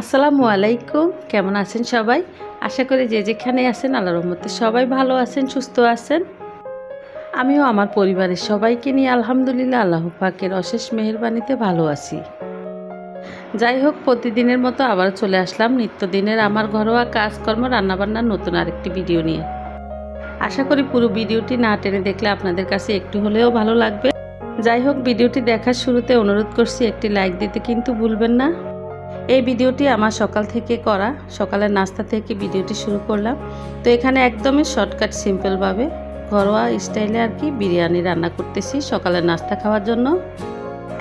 আসসালামু আলাইকুম। কেমন আছেন সবাই? আশা করি যে যেখানে আছেন আল্লাহ রহমতে সবাই ভালো আছেন, সুস্থ আছেন। আমিও আমার পরিবারের সবাইকে নিয়ে আলহামদুলিল্লাহ আল্লাহ পাকের অশেষ মেহরবানিতে ভালো আছি। যাই হোক, প্রতিদিনের মতো আবার চলে আসলাম নিত্যদিনের আমার ঘরোয়া কাজকর্ম, রান্নাবান্নার নতুন আরেকটি ভিডিও নিয়ে। আশা করি পুরো ভিডিওটি না টেনে দেখলে আপনাদের কাছে একটু হলেও ভালো লাগবে। যাই হোক, ভিডিওটি দেখার শুরুতে অনুরোধ করছি, একটি লাইক দিতে কিন্তু ভুলবেন না। এই ভিডিওটি আমার সকাল থেকে করা। সকালের নাস্তা থেকে ভিডিওটি শুরু করলাম। তো এখানে একদমই শর্টকাট সিম্পলভাবে ঘরোয়া স্টাইলে আর কি বিরিয়ানি রান্না করতেছি সকালের নাস্তা খাওয়ার জন্য।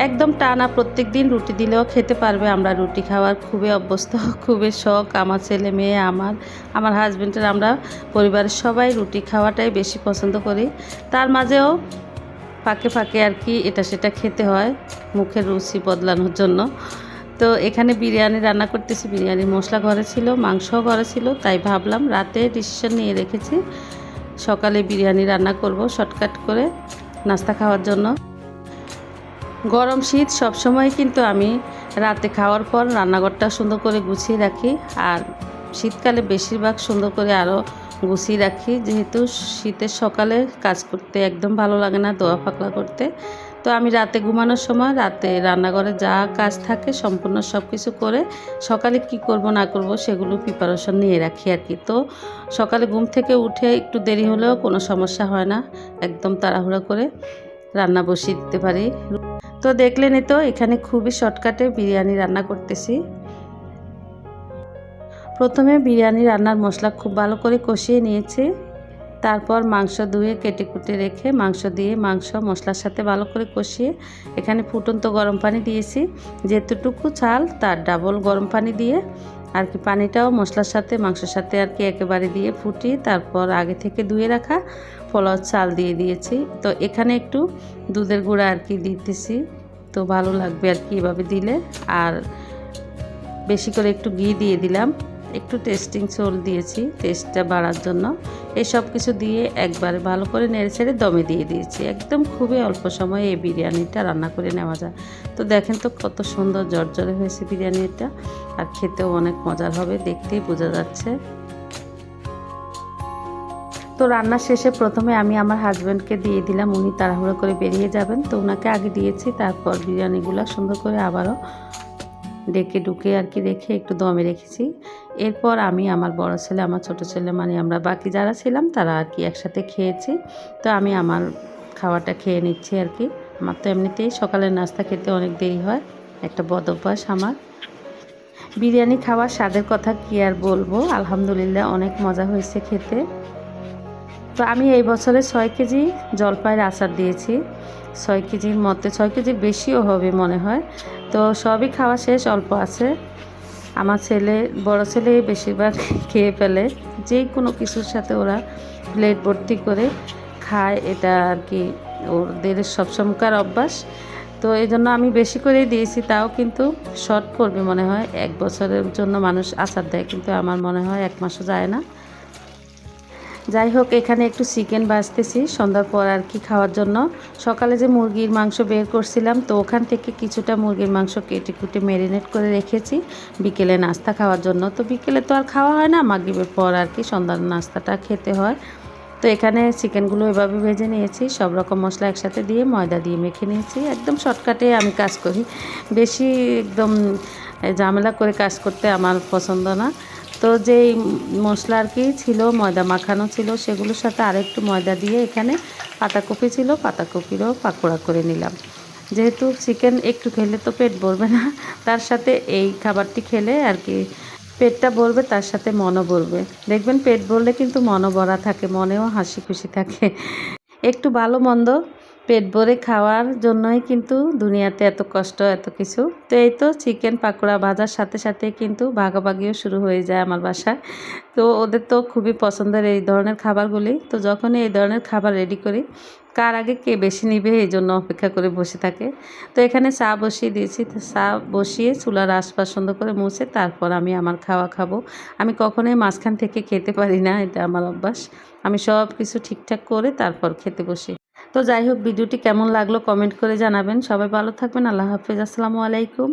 একদম টানা প্রত্যেক দিন রুটি দিলেও খেতে পারবে আমরা। রুটি খাওয়ার খুবই অভ্যস্ত, খুবই শখ। আমার ছেলে, মেয়ে, আমার আমার হাজব্যান্ডের আমরা পরিবারের সবাই রুটি খাওয়াটাই বেশি পছন্দ করি। তার মাঝেও ফাঁকে ফাঁকে আর কি এটা সেটা খেতে হয়, মুখের রুচি বদলানোর জন্য। তো এখানে বিরিয়ানি রান্না করতেছি, বিরিয়ানির মশলা ঘরে ছিল, মাংসও ঘরে ছিল, তাই ভাবলাম রাতে ডিসিশন নিয়ে রেখেছি, সকালে বিরিয়ানি রান্না করব শর্টকাট করে নাস্তা খাওয়ার জন্য। গরম শীত সবসময় কিন্তু আমি রাতে খাওয়ার পর রান্নাঘরটা সুন্দর করে গুছিয়ে রাখি, আর শীতকালে বেশিরভাগ সুন্দর করে আরও গুছিয়ে রাখি, যেহেতু শীতের সকালে কাজ করতে একদম ভালো লাগে না, দোয়া পাকলা করতে। তো আমি রাতে ঘুমানোর সময়, রাতে রান্নাঘরে যা কাজ থাকে সম্পূর্ণ সব কিছু করে সকালে কি করব, না করব সেগুলো প্রিপারেশন নিয়ে রাখি আর কি। তো সকালে ঘুম থেকে উঠে একটু দেরি হলেও কোনো সমস্যা হয় না, একদম তাড়াহুড়া করে রান্না বসিয়ে দিতে পারি। তো দেখলেনই তো, এখানে খুবই শর্টকাটে বিরিয়ানি রান্না করতেছি। প্রথমে বিরিয়ানি রান্নার মশলা খুব ভালো করে কষিয়ে নিয়েছি। তারপর মাংস ধুয়ে কেটে কুটে রেখে মাংস দিয়ে মাংস মশলার সাথে ভালো করে কষিয়ে এখানে ফুটন্ত গরম পানি দিয়েছি। যেতটুকু চাল তার ডাবল গরম পানি দিয়ে আর কি পানিটাও মশলার সাথে, মাংসের সাথে আর কি একেবারে দিয়ে ফুটিয়ে তারপর আগে থেকে ধুয়ে রাখা পোলাও চাল দিয়ে দিয়েছি। তো এখানে একটু দুধের গুঁড়া আর কি দিতেছি। তো ভালো লাগবে আর কি এভাবে দিলে। আর বেশি করে একটু ঘি দিয়ে দিলাম। একটু টেস্টিং সোল দিয়েছি টেস্টটা বাড়ার জন্য। এই সব কিছু দিয়ে একবারে ভালো করে নেড়ে ছেড়ে দমে দিয়ে দিয়েছি। একদম খুবই অল্প সময়ে এই বিরিয়ানিটা রান্না করে নেওয়া যায়। তো দেখেন তো কত সুন্দর জর্জরে হয়েছে বিরিয়ানিটা। আর খেতেও অনেক মজার হবে, দেখতেই বোঝা যাচ্ছে। তো রান্না শেষে প্রথমে আমি আমার হাজব্যান্ডকে দিয়ে দিলাম, উনি তাড়াহুড়ো করে বেরিয়ে যাবেন। তো ওনাকে আগে দিয়েছি, তারপর বিরিয়ানিগুলো সুন্দর করে আবারও ডেকে ডুকে আর কি রেখে একটু দমে রেখেছি। এরপর আমি আমার বড় ছেলে, আমার ছোট ছেলে মানে আমরা বাকি যারা ছিলাম তারা আর কি একসাথে খেয়েছি। তো আমি আমার খাওয়াটা খেয়ে নিচ্ছি আর কি। আমার তো এমনিতেই সকালের নাস্তা খেতে অনেক দেরি হয়, একটা বদ অভ্যাস আমার। বিরিয়ানি খাওয়ার স্বাদের কথা কি আর বলব? আলহামদুলিল্লাহ অনেক মজা হয়েছে খেতে। তো আমি এই বছরে ছয় কেজি জলপাইয়ের আচার দিয়েছি। ছয় কেজির মধ্যে, ছয় কেজির বেশিও হবে মনে হয়। তো সবই খাওয়া শেষ, অল্প আছে। আমার ছেলে, বড় ছেলে বেশিরভাগ খেয়ে ফেলে। যে কোনো কিছুর সাথে ওরা প্লেট ভর্তি করে খায়, এটা আর কি ওদের সবসময়কার অভ্যাস। তো এই জন্য আমি বেশি করেই দিয়েছি, তাও কিন্তু শর্ট পড়বে মনে হয়। এক বছরের জন্য মানুষ আচার দেয়, কিন্তু আমার মনে হয় এক মাসও যায় না। যাই হোক, এখানে একটু চিকেন বাজতেছি সন্ধ্যার পর আর কি খাওয়ার জন্য। সকালে যে মুরগির মাংস বের করছিলাম, তো ওখান থেকে কিছুটা মুরগির মাংস কেটে কুটে ম্যারিনেট করে রেখেছি বিকেলে নাস্তা খাওয়ার জন্য। তো বিকেলে তো আর খাওয়া হয় না মাগিবের পর আর কি সন্ধ্যার নাস্তাটা খেতে হয়। তো এখানে চিকেনগুলো এভাবে ভেজে নিয়েছি, সব রকম মশলা একসাথে দিয়ে ময়দা দিয়ে মেখে নিয়েছি। একদম শর্টকাটে আমি কাজ করি। বেশি একদম ঝামেলা করে কাজ করতে আমার পছন্দ না। তো যেই মশলা আর কি ছিল, ময়দা মাখানো ছিল, সেগুলোর সাথে আরেকটু ময়দা দিয়ে এখানে পাতাকপি ছিল, পাতাকপিরও পাকোড়া করে নিলাম। যেহেতু চিকেন একটু খেলে তো পেট ভরবে না, তার সাথে এই খাবারটি খেলে আর কি পেটটা ভরবে, তার সাথে মনও ভরবে। দেখবেন পেট ভরলে কিন্তু মনও ভরা থাকে, মনেও হাসি খুশি থাকে। একটু ভালো মন্দ পেট ভরে খাওয়ার জন্যই কিন্তু দুনিয়াতে এত কষ্ট, এত কিছু। তো এই তো চিকেন পাকোড়া ভাজার সাথে সাথে কিন্তু ভাগাভাগিও শুরু হয়ে যায় আমার বাসায়। তো ওদের তো খুবই পছন্দের এই ধরনের খাবারগুলি। তো যখনই এই ধরনের খাবার রেডি করি, কার আগে কে বেশি নিবে এই জন্য অপেক্ষা করে বসে থাকে। তো এখানে চা বসিয়ে দিয়েছি চা বসিয়ে চুলার আশপাশ সুন্দর করে মুছে তারপর আমি আমার খাওয়া খাব। আমি কখনোই মাঝখান থেকে খেতে পারি না, এটা আমার অভ্যাস। আমি সব কিছু ঠিকঠাক করে তারপর খেতে বসি। তো যাই হোক, ভিডিওটি কেমন লাগল কমেন্ট করে জানাবেন। সবাই ভালো থাকবেন, আল্লাহ হাফেজ, আসসালামু আলাইকুম।